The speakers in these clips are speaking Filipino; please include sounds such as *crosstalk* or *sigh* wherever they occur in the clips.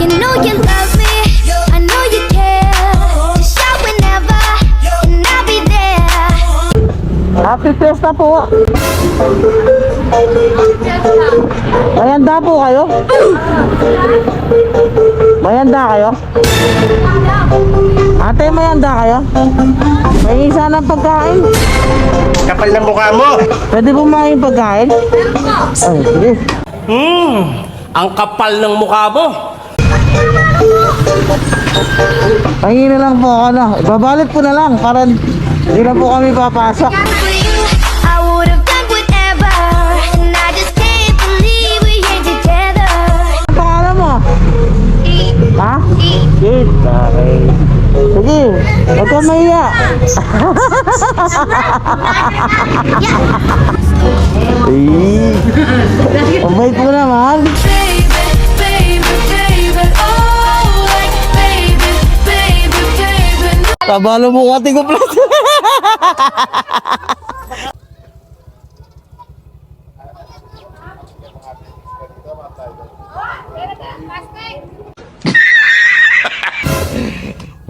You know you love me, I know you care. Just shout whenever, and I'll be there. Happy Fiesta po. Mayanda po kayo? Mayanda kayo? Ate, mayanda kayo? May isa ng pagkain. Kapal ng mukha mo! Pwede po mga pagkain? Ay, sige. Hmm, ang kapal ng mukha mo! Pahingin na lang po ako na. Ibabalot po na lang para hindi na po kami papasok. Ang pangalan mo? Ha? Kit. Okay. Sige, huwag ka mahiya. *laughs* Kabalo mo ko pala. *laughs*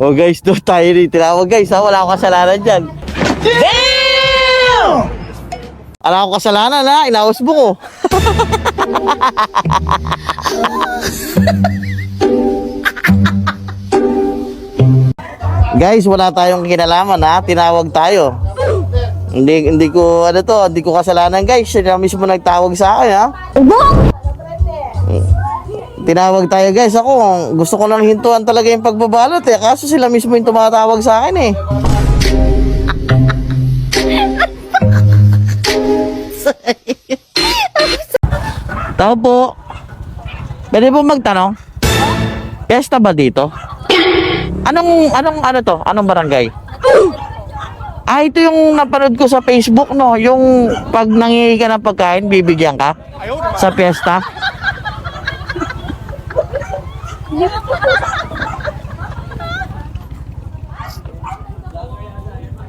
Oh guys, do tayo rin tinawag guys ha, wala akong kasalanan dyan. Damn! Wala akong kasalanan ha, inawas mo ko. *laughs* Guys, wala tayong kinalaman ha, tinawag tayo. Hindi hindi ko ano to, hindi ko kasalanan guys. Siya na mismo nagtawag sa akin ha. Tinawag tayo guys. Ako, gusto ko nang hintuan talaga yung pagbabalot eh. Kaso sila mismo yung tumatawag sa akin eh. Tao po. Pwede po magtanong? Pesta ba dito? Anong, anong, ano to? Anong barangay? Ah, ito yung napanood ko sa Facebook, no? Yung pag nangingi ka ng pagkain, bibigyan ka? Sa piyesta?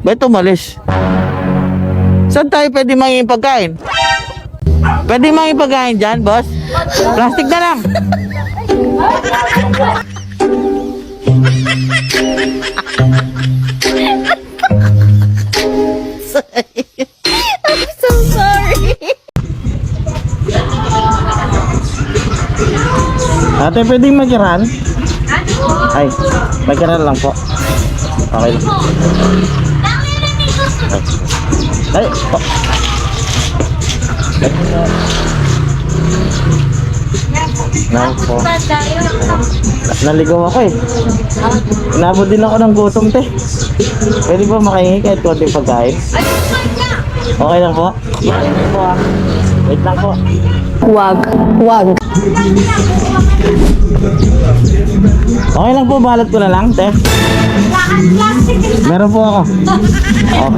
Ba't umalis? Saan tayo pwede mangingin pagkain? Pwede mangingin pagkain dyan, boss? Plastic na lang. I'm so sorry. Ate, pwedeng magiran? Ay, magiran lang po. Okay lang. Ay, po. Nang po. Naligaw ako eh. Inabot din ako ng gutom te. Pwede ba makahingi kahit konting pagkain? Okay lang po? Ah. Wait lang po. Wag. Wag. Okay lang po, balot ko na lang, te. Meron po ako. Oh.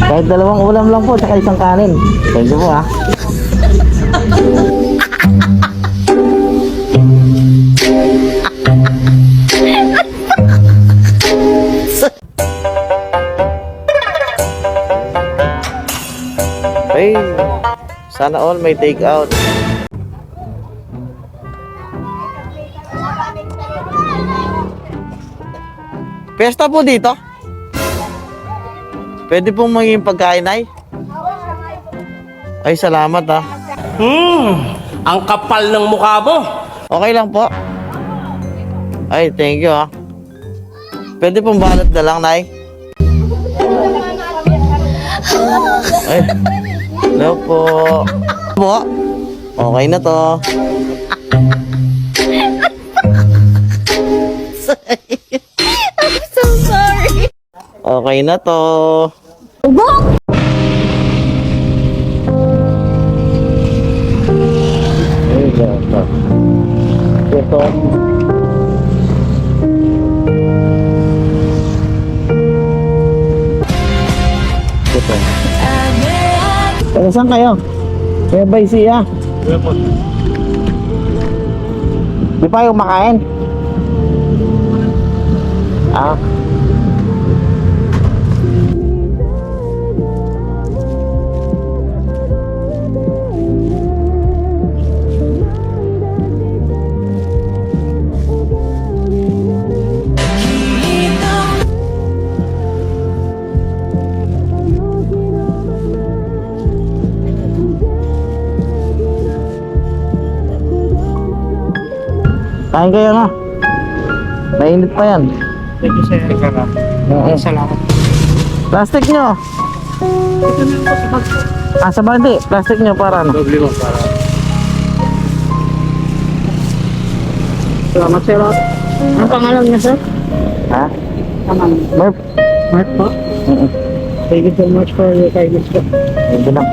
Kahit dalawang ulam lang po, tsaka isang kanin. Thank you po, ha. Sana all may take out. Pesta po dito? Pwede pong maging pagkain ay? Ay, salamat ha. Hmm, ang kapal ng mukha mo! Okay lang po. Ay, thank you ha. Pwede pong balot na lang, Nay. Ay, hello po. Po, okay na to. I'm so sorry. Okay na to. Ito. Ito. Ito. Taga saan kayo? Kaya ba siya? Di pa yung makain? Ah. Kain kayo na. Mainit pa yan. Thank you, sir. Oo. Salamat. Plastic nyo. Ito na po sa bag. Ah, sa bandi. Plastic nyo para ano. Doble mo para. Salamat, sir. Ang pangalan niya, sir? Ha? Pangalan. Merp. Mark po. Mm-mm. Thank you so much for your kindness po. Hindi lang.